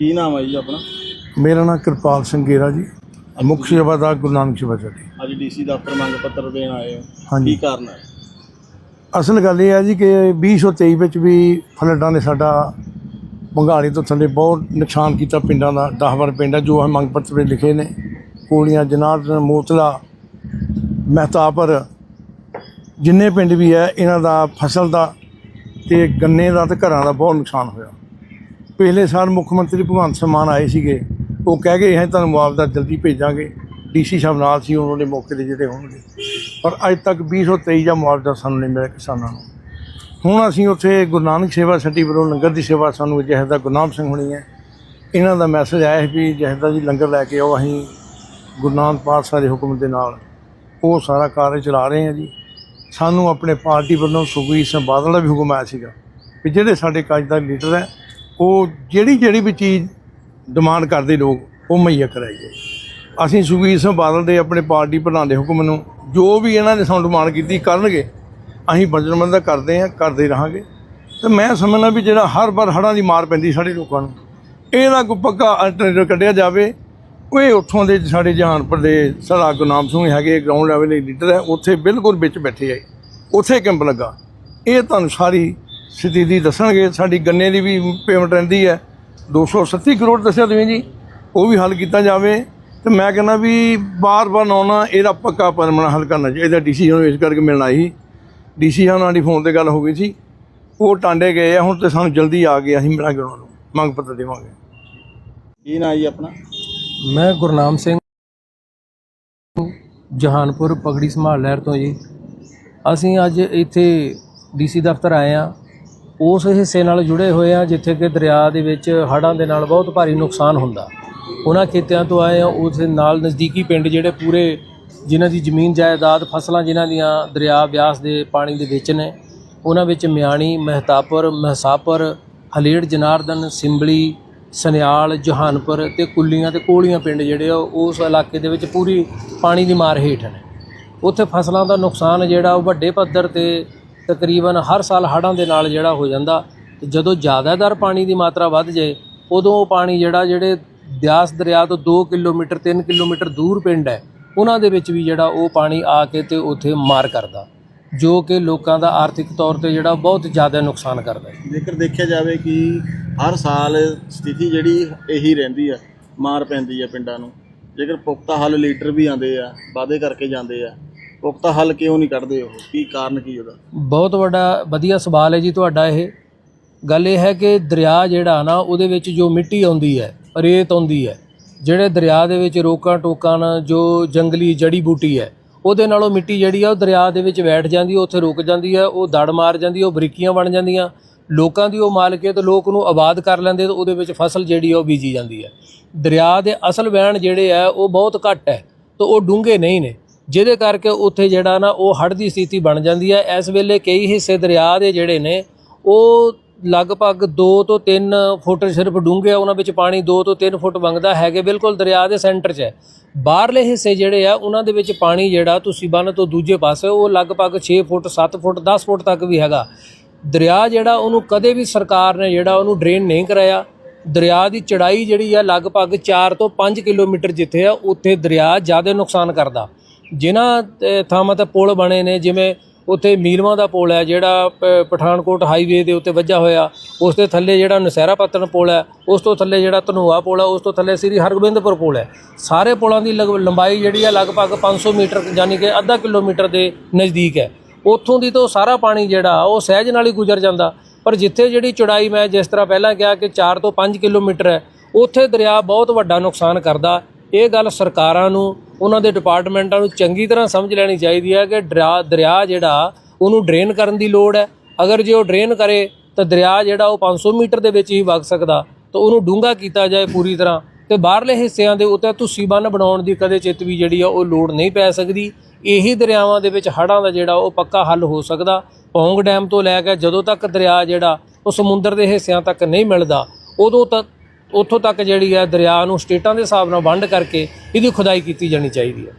ਕੀ ਨਾਮ ਹੈ ਜੀ ਆਪਣਾ? ਮੇਰਾ ਨਾਮ ਕਿਰਪਾਲ ਸਿੰਘ ਗੇਰਾ ਜੀ। ਮੁੱਖ ਸੇਵਾਦਾਰ ਗੁਰੂ ਨਾਨਕ ਸੇਵਾ ਸੋਸਾਇਟੀ ਅੱਜ ਡੀਸੀ ਦਫ਼ਤਰ ਮੰਗ ਪੱਤਰ ਦੇਣ ਆਏ ਹੋ। ਹਾਂਜੀ। ਕੀ ਕਾਰਨ ਹੈ? ਅਸਲ ਗੱਲ ਇਹ ਹੈ ਜੀ ਕਿ 2023 ਵਿੱਚ ਵੀ ਫਲੱਡਾਂ ਨੇ ਸਾਡਾ ਬੰਗਾਲੀ ਤੋਂ ਥੱਲੇ ਬਹੁਤ ਨੁਕਸਾਨ ਕੀਤਾ ਪਿੰਡਾਂ ਦਾ 10 ਵਾਰ ਪਿੰਡ ਜੋ ਅਸੀਂ ਮੰਗ ਪੱਤਰ ਵਿੱਚ ਲਿਖੇ ਨੇ। ਕੋਲੀਆਂ ਜਨਾਰਦਨ ਮੋਤਲਾ ਮਹਿਤਾਪਰ ਜਿੰਨੇ ਪਿੰਡ ਵੀ ਹੈ ਇਹਨਾਂ ਦਾ ਫਸਲ ਦਾ ਤੇ ਗੰਨੇ ਦਾ ਤੇ ਘਰਾਂ ਦਾ ਬਹੁਤ ਨੁਕਸਾਨ ਹੋਇਆ। ਪਿਛਲੇ ਸਾਲ ਮੁੱਖ ਮੰਤਰੀ ਭਗਵੰਤ ਸਿੰਘ ਮਾਨ ਆਏ ਸੀਗੇ, ਉਹ ਕਹਿ ਗਏ, ਅਸੀਂ ਤੁਹਾਨੂੰ ਮੁਆਵਜ਼ਾ ਜਲਦੀ ਭੇਜਾਂਗੇ। ਡੀਸੀ ਸਾਹਿਬ ਨਾਲ ਸੀ ਉਹਨਾਂ ਦੇ ਮੌਕੇ ਤੇ ਜਿਹੜੇ ਹੋਣਗੇ। ਪਰ ਅੱਜ ਤੱਕ 2023 ਦਾ ਮੁਆਵਜ਼ਾ ਸਾਨੂੰ ਨਹੀਂ ਮਿਲਿਆ ਕਿਸਾਨਾਂ ਨੂੰ। ਹੁਣ ਅਸੀਂ ਉੱਥੇ ਗੁਰੂ ਨਾਨਕ ਸੇਵਾ ਸੱਟੀ ਵੱਲੋਂ ਲੰਗਰ ਦੀ ਸੇਵਾ ਸਾਨੂੰ ਜਹਦਾ ਗੁਰਨਾਮ ਸਿੰਘ ਹੋਣੀ ਹੈ। ਇਹਨਾਂ ਦਾ ਮੈਸੇਜ ਆਇਆ ਸੀ ਵੀ ਜਹਦਾ ਜੀ ਲੰਗਰ ਲੈ ਕੇ ਆਓ, ਅਸੀਂ ਗੁਰੂ ਨਾਨਕ ਪਾਤਸ਼ਾਹ ਦੇ ਹੁਕਮ ਦੇ ਨਾਲ ਉਹ ਸਾਰਾ ਕਾਰਜ ਚਲਾ ਰਹੇ ਹਾਂ ਜੀ। ਸਾਨੂੰ ਆਪਣੇ ਪਾਰਟੀ ਵੱਲੋਂ ਸੁਖਬੀਰ ਸਿੰਘ ਬਾਦਲ ਦਾ ਵੀ ਹੁਕਮ ਆਇਆ ਸੀਗਾ ਵੀ ਜਿਹੜੇ ਸਾਡੇ ਕਾਜ ਦਾ ਲੀਡਰ ਹੈ ਉਹ ਜਿਹੜੀ ਜਿਹੜੀ ਵੀ ਚੀਜ਼ ਡਿਮਾਂਡ ਕਰਦੇ ਲੋਕ, ਉਹ ਮੁਹੱਈਆ ਕਰਾਈ ਜਾਏ। ਅਸੀਂ ਸੁਖਬੀਰ ਸਿੰਘ ਬਾਦਲ ਦੇ ਆਪਣੇ ਪਾਰਟੀ ਪ੍ਰਧਾਨ ਦੇ ਹੁਕਮ ਨੂੰ ਜੋ ਵੀ ਇਹਨਾਂ ਨੇ ਸਾਨੂੰ ਡਿਮਾਂਡ ਕੀਤੀ ਕਰਨਗੇ, ਅਸੀਂ ਵਜਨਬੰਦ ਕਰਦੇ ਹਾਂ, ਕਰਦੇ ਰਹਾਂਗੇ। ਤੇ ਮੈਂ ਸਮਝਣਾ ਵੀ ਜਿਹੜਾ ਹਰ ਵਾਰ ਹੜ੍ਹਾਂ ਦੀ ਮਾਰ ਪੈਂਦੀ ਸਾਡੇ ਲੋਕਾਂ ਨੂੰ, ਇਹਦਾ ਕੋਈ ਪੱਕਾ ਅਲਟਰਨੇਟਿਵ ਕੱਢਿਆ ਜਾਵੇ। ਉਹ ਇਹ ਉੱਥੋਂ ਦੇ ਸਾਡੇ ਜਹਾਨਪੁਰ ਦੇ ਸਰਦਾਰ ਗੁਰਨਾਮ ਸਿੰਘ ਹੈਗੇ ਗਰਾਊਂਡ ਲੈਵਲ ਦੇ ਲੀਡਰ ਹੈ, ਉੱਥੇ ਬਿਲਕੁਲ ਵਿੱਚ ਬੈਠੇ ਆ ਉੱਥੇ ਕੈਂਪ ਲੱਗਾ। ਇਹ ਤੁਹਾਨੂੰ ਸਾਰੀ ਸਥਿਤੀ ਦੱਸਣਗੇ ਸਾਡੀ ਗੰਨੇ ਦੀ ਵੀ ਪੇਮੈਂਟ ਰਹਿੰਦੀ ਹੈ। 237 ਕਰੋੜ ਦੱਸਿਆ ਤੁਸੀਂ ਜੀ ਉਹ ਵੀ ਹੱਲ ਕੀਤਾ ਜਾਵੇ। ਤੇ ਮੈਂ ਕਹਿੰਦਾ ਵੀ ਬਾਰ-ਬਾਰ ਆਉਣਾ ਇਹਦਾ ਪੱਕਾ ਪਰਮਨੈਂਟ ਹੱਲ ਕਰਨਾ ਚਾਹੀਦਾ ਡੀਸੀ ਨੂੰ ਇਸ ਕਰਕੇ ਮਿਲਣਾ ਸੀ। ਡੀਸੀ ਨਾਲ ਦੀ ਫੋਨ ਤੇ ਗੱਲ ਹੋ ਗਈ ਸੀ। ਉਹ ਟਾਂਡੇ ਗਏ ਆ ਹੁਣ ਤੇ ਸਾਨੂੰ ਜਲਦੀ ਆ ਗਿਆ ਅਸੀਂ ਮਿਲਾਂਗੇ ਉਹਨਾਂ ਨੂੰ। ਮੰਗ ਪੱਤਰ ਦੇਵਾਂਗੇ। ਕੀ ਨਾਂ ਜੀ ਆਪਣਾ? ਮੈਂ ਗੁਰਨਾਮ ਸਿੰਘ ਜਹਾਨਪੁਰ ਪਗੜੀ ਸੰਭਾਲ ਲਹਿਰ ਤੋਂ ਜੀ। ਅਸੀਂ ਅੱਜ ਇੱਥੇ ਡੀਸੀ ਦਫ਼ਤਰ ਆਏ ਆ ਉਸ ਹਿੱਸੇ ਨਾਲ ਜੁੜੇ ਹੋਏ ਆ, ਜਿੱਥੇ ਕਿ ਦਰਿਆ ਦੇ ਵਿੱਚ ਹੜ੍ਹਾਂ ਦੇ ਨਾਲ ਬਹੁਤ ਭਾਰੀ ਨੁਕਸਾਨ ਹੁੰਦਾ। ਉਹਨਾਂ ਖੇਤਿਆਂ ਤੋਂ ਆਏ ਆ, ਉਸ ਦੇ ਨਾਲ ਨਜ਼ਦੀਕੀ ਪਿੰਡ ਜਿਹੜੇ ਪੂਰੇ ਜਿਨ੍ਹਾਂ ਦੀ ਜ਼ਮੀਨ ਜਾਇਦਾਦ, ਫਸਲਾਂ ਜਿਨ੍ਹਾਂ ਦੀਆਂ ਦਰਿਆ ਬਿਆਸ ਦੇ ਪਾਣੀ ਦੇ ਵਿੱਚ ਨੇ, ਉਹਨਾਂ ਵਿੱਚ ਮਿਆਣੀ, ਮਹਿਤਾਪੁਰ, ਮਹਿਸਾਪੁਰ, ਹਲੇੜ, ਜਨਾਰਦਨ, ਸਿੰਬਲੀ, ਸਨਿਆਲ, ਜਹਾਨਪੁਰ ਤੇ ਕੁੱਲੀਆਂ ਤੇ ਕੋਲੀਆਂ ਪਿੰਡ ਜਿਹੜੇ ਆ, ਉਸ ਇਲਾਕੇ ਦੇ ਵਿੱਚ ਪੂਰੀ ਪਾਣੀ ਦੀ ਮਾਰ ਹੇਠ ਨੇ। ਉੱਥੇ ਫਸਲਾਂ ਦਾ ਨੁਕਸਾਨ ਜਿਹੜਾ ਉਹ ਵੱਡੇ ਪੱਧਰ ਤੇ ਤਕਰੀਬਨ ਹਰ ਸਾਲ ਹੜ੍ਹਾਂ ਦੇ ਨਾਲ ਜਿਹੜਾ ਹੋ ਜਾਂਦਾ, ਤੇ ਜਦੋਂ ਜ਼ਿਆਦਾਤਰ ਪਾਣੀ ਦੀ ਮਾਤਰਾ ਵੱਧ ਜਾਏ, ਉਦੋਂ ਉਹ ਪਾਣੀ ਜਿਹੜਾ, ਜਿਹੜੇ ਬਿਆਸ ਦਰਿਆ ਤੋਂ 2 ਕਿਲੋਮੀਟਰ 3 ਕਿਲੋਮੀਟਰ ਦੂਰ ਪਿੰਡ ਹੈ, ਉਹਨਾਂ ਦੇ ਵਿੱਚ ਵੀ ਜਿਹੜਾ ਉਹ ਪਾਣੀ ਆ ਕੇ ਤੇ ਉੱਥੇ ਮਾਰ ਕਰਦਾ, ਜੋ ਕਿ ਲੋਕਾਂ ਦਾ ਆਰਥਿਕ ਤੌਰ ਤੇ ਜਿਹੜਾ ਬਹੁਤ ਜ਼ਿਆਦਾ ਨੁਕਸਾਨ ਕਰਦਾ ਹੈ। ਜੇਕਰ ਦੇਖਿਆ ਜਾਵੇ ਕਿ ਹਰ ਸਾਲ ਸਥਿਤੀ ਜਿਹੜੀ ਇਹੀ ਰਹਿੰਦੀ ਆ, ਮਾਰ ਪੈਂਦੀ ਆ ਪਿੰਡਾਂ ਨੂੰ, ਜੇਕਰ ਪੁਖਤਾ ਹੱਲ ਲੀਡਰ ਵੀ ਆਉਂਦੇ ਆ, ਵਾਅਦੇ ਕਰਕੇ ਜਾਂਦੇ ਆ ਪੁਖਤਾ ਹੱਲ ਕਿਉਂ ਨਹੀਂ ਕੱਢਦੇ ਉਹ? ਕੀ ਕਾਰਨ ਕੀ ਉਹਦਾ? ਬਹੁਤ ਵੱਡਾ, ਵਧੀਆ ਸਵਾਲ ਹੈ ਜੀ ਤੁਹਾਡਾ ਇਹ। ਗੱਲ ਇਹ ਹੈ ਕਿ ਦਰਿਆ ਜਿਹੜਾ ਨਾ, ਉਹਦੇ ਵਿੱਚ ਜੋ ਮਿੱਟੀ ਆਉਂਦੀ ਹੈ, ਰੇਤ ਆਉਂਦੀ ਹੈ, ਜਿਹੜੇ ਦਰਿਆ ਦੇ ਵਿੱਚ ਰੋਕਾਂ ਟੋਕਾਂ ਨਾਲ ਜੋ ਜੰਗਲੀ ਜੜੀ ਬੂਟੀ ਹੈ, ਉਹਦੇ ਨਾਲੋਂ ਮਿੱਟੀ ਜਿਹੜੀ ਆ, ਉਹ ਦਰਿਆ ਦੇ ਵਿੱਚ ਬੈਠ ਜਾਂਦੀ ਉਹ ਉੱਥੇ ਰੁਕ ਜਾਂਦੀ ਹੈ, ਉਹ ਦੜ ਮਾਰ ਜਾਂਦੀ ਹੈ ਉਹ ਬਰੀਕੀਆਂ ਬਣ ਜਾਂਦੀਆਂ। ਲੋਕਾਂ ਦੀ ਉਹ ਮਾਲਕ ਹੈ ਤੇ ਲੋਕ ਉਹਨੂੰ ਆਬਾਦ ਕਰ ਲੈਂਦੇ ਤੇ ਉਹਦੇ ਵਿੱਚ ਫਸਲ ਜਿਹੜੀ ਆ, ਉਹ ਬੀਜੀ ਜਾਂਦੀ ਹੈ। ਦਰਿਆ ਦੇ ਅਸਲ ਵਹਿਣ ਜਿਹੜੇ ਆ, ਉਹ ਬਹੁਤ ਘੱਟ ਹੈ ਤੇ ਉਹ ਡੂੰਘੇ ਨਹੀਂ ਨੇ। ਜਿਹਦੇ ਕਰਕੇ ਉੱਥੇ ਜਿਹੜਾ ਨਾ ਉਹ ਹੜ੍ਹ ਦੀ ਸਥਿਤੀ ਬਣ ਜਾਂਦੀ ਹੈ। ਇਸ ਵੇਲੇ ਕਈ ਹਿੱਸੇ ਦਰਿਆ ਦੇ ਜਿਹੜੇ ਨੇ, ਉਹ ਲਗਭਗ 2 ਤੋਂ 3 ਫੁੱਟ ਸਿਰਫ ਡੂੰਘੇ ਆ, ਉਹਨਾਂ ਵਿੱਚ ਪਾਣੀ 2 ਤੋਂ 3 ਫੁੱਟ ਵਗਦਾ ਹੈਗੇ। ਬਿਲਕੁਲ ਦਰਿਆ ਦੇ ਸੈਂਟਰ 'ਚ ਹੈ। ਬਾਹਰਲੇ ਹਿੱਸੇ ਜਿਹੜੇ ਆ, ਉਹਨਾਂ ਦੇ ਵਿੱਚ ਪਾਣੀ ਜਿਹੜਾ ਤੁਸੀਂ ਬੰਨ ਤੋਂ ਦੂਜੇ ਪਾਸੇ, ਉਹ ਲਗਭਗ 6 ਫੁੱਟ 7 ਫੁੱਟ 10 ਫੁੱਟ ਤੱਕ ਵੀ ਹੈਗਾ। ਦਰਿਆ ਜਿਹੜਾ, ਉਹਨੂੰ ਕਦੇ ਵੀ ਸਰਕਾਰ ਨੇ ਜਿਹੜਾ, ਉਹਨੂੰ ਡਰੇਨ ਨਹੀਂ ਕਰਾਇਆ। ਦਰਿਆ ਦੀ ਚੜਾਈ ਜਿਹੜੀ ਆ, ਲਗਭਗ 4 ਤੋਂ 5 ਕਿਲੋਮੀਟਰ ਜਿੱਥੇ ਆ, ਉੱਥੇ ਦਰਿਆ ਜ਼ਿਆਦਾ ਨੁਕਸਾਨ ਕਰਦਾ। ਜਿਨ੍ਹਾਂ ਥਾਵਾਂ ਤੇ ਪੁਲ ਬਣੇ ਨੇ, ਜਿਵੇਂ ਉੱਥੇ ਮੀਲਵਾਂ ਦਾ ਪੁਲ ਹੈ, ਜਿਹੜਾ ਪ- ਪਠਾਨਕੋਟ ਹਾਈਵੇ ਦੇ ਉੱਤੇ ਵੱਜਾ ਹੋਇਆ, ਉਸ ਦੇ ਥੱਲੇ ਜਿਹੜਾ ਨਸਹਿਰਾ ਪੱਤਨ ਪੁਲ ਹੈ, ਉਸ ਤੋਂ ਥੱਲੇ ਜਿਹੜਾ ਧਨੋਆ ਪੁਲ ਹੈ, ਉਸ ਤੋਂ ਥੱਲੇ ਸ੍ਰੀ ਹਰਗੋਬਿੰਦਪੁਰ ਪੁਲ ਹੈ। ਸਾਰੇ ਪੁਲਾਂ ਦੀ ਲਗ- ਲੰਬਾਈ ਜਿਹੜੀ ਹੈ ਲਗਭਗ 500 ਮੀਟਰ ਯਾਨੀ ਕਿ ਅੱਧਾ ਕਿਲੋਮੀਟਰ ਦੇ ਨਜ਼ਦੀਕ ਹੈ। ਉੱਥੋਂ ਦੀ ਤਾਂ ਉਹ ਸਾਰਾ ਪਾਣੀ ਜਿਹੜਾ, ਉਹ ਸਹਿਜ ਨਾਲ ਹੀ ਗੁਜ਼ਰ ਜਾਂਦਾ। ਪਰ ਜਿੱਥੇ ਜਿਹੜੀ ਚੌੜਾਈ ਮੈਂ ਜਿਸ ਤਰ੍ਹਾਂ ਪਹਿਲਾਂ ਕਿਹਾ ਕਿ 4 ਤੋਂ 5 ਕਿਲੋਮੀਟਰ ਹੈ, ਉੱਥੇ ਦਰਿਆ ਬਹੁਤ ਵੱਡਾ ਨੁਕਸਾਨ ਕਰਦਾ। ਇਹ ਗੱਲ ਸਰਕਾਰਾਂ ਨੂੰ ਉਹਨਾਂ ਦੇ ਡਿਪਾਰਟਮੈਂਟਾਂ ਨੂੰ ਚੰਗੀ ਤਰ੍ਹਾਂ ਸਮਝ ਲੈਣੀ ਚਾਹੀਦੀ ਹੈ ਕਿ ਦਰਿਆ ਦਰਿਆ ਜਿਹੜਾ, ਉਹਨੂੰ ਡਰੇਨ ਕਰਨ ਦੀ ਲੋੜ ਹੈ। ਅਗਰ ਜੇ ਉਹ ਡਰੇਨ ਕਰੇ, ਤਾਂ ਦਰਿਆ ਜਿਹੜਾ ਉਹ 500 ਮੀਟਰ ਦੇ ਵਿੱਚ ਹੀ ਵਗ ਸਕਦਾ। ਤਾਂ ਉਹਨੂੰ ਡੂੰਘਾ ਕੀਤਾ ਜਾਏ ਪੂਰੀ ਤਰ੍ਹਾਂ। ਤੇ ਬਾਹਰਲੇ ਹਿੱਸਿਆਂ ਦੇ ਉੱਤੇ ਤੁਸੀਂ ਬੰਨ ਬਣਾਉਣ ਦੀ ਕਦੇ ਚਿੱਤ ਵੀ ਜਿਹੜੀ ਆ, ਉਹ ਲੋੜ ਨਹੀਂ ਪੈ ਸਕਦੀ। ਇਹੀ ਦਰਿਆਵਾਂ ਦੇ ਵਿੱਚ ਹੜ੍ਹਾਂ ਦਾ ਜਿਹੜਾ, ਉਹ ਪੱਕਾ ਹੱਲ ਹੋ ਸਕਦਾ। ਪੌਂਗ ਡੈਮ ਤੋਂ ਲੈ ਕੇ ਜਦੋਂ ਤੱਕ ਦਰਿਆ ਜਿਹੜਾ, ਉਹ ਸਮੁੰਦਰ ਦੇ ਹਿੱਸਿਆਂ ਤੱਕ ਨਹੀਂ ਮਿਲਦਾ, ਉਦੋਂ ਤੱਕ ਉੱਥੋਂ ਤੱਕ ਜਿਹੜੀ ਹੈ ਦਰਿਆ ਨੂੰ ਸਟੇਟਾਂ ਦੇ ਹਿਸਾਬ ਨਾਲ ਵੰਡ ਕਰਕੇ ਇਹਦੀ ਖੁਦਾਈ ਕੀਤੀ ਜਾਣੀ ਚਾਹੀਦੀ ਹੈ।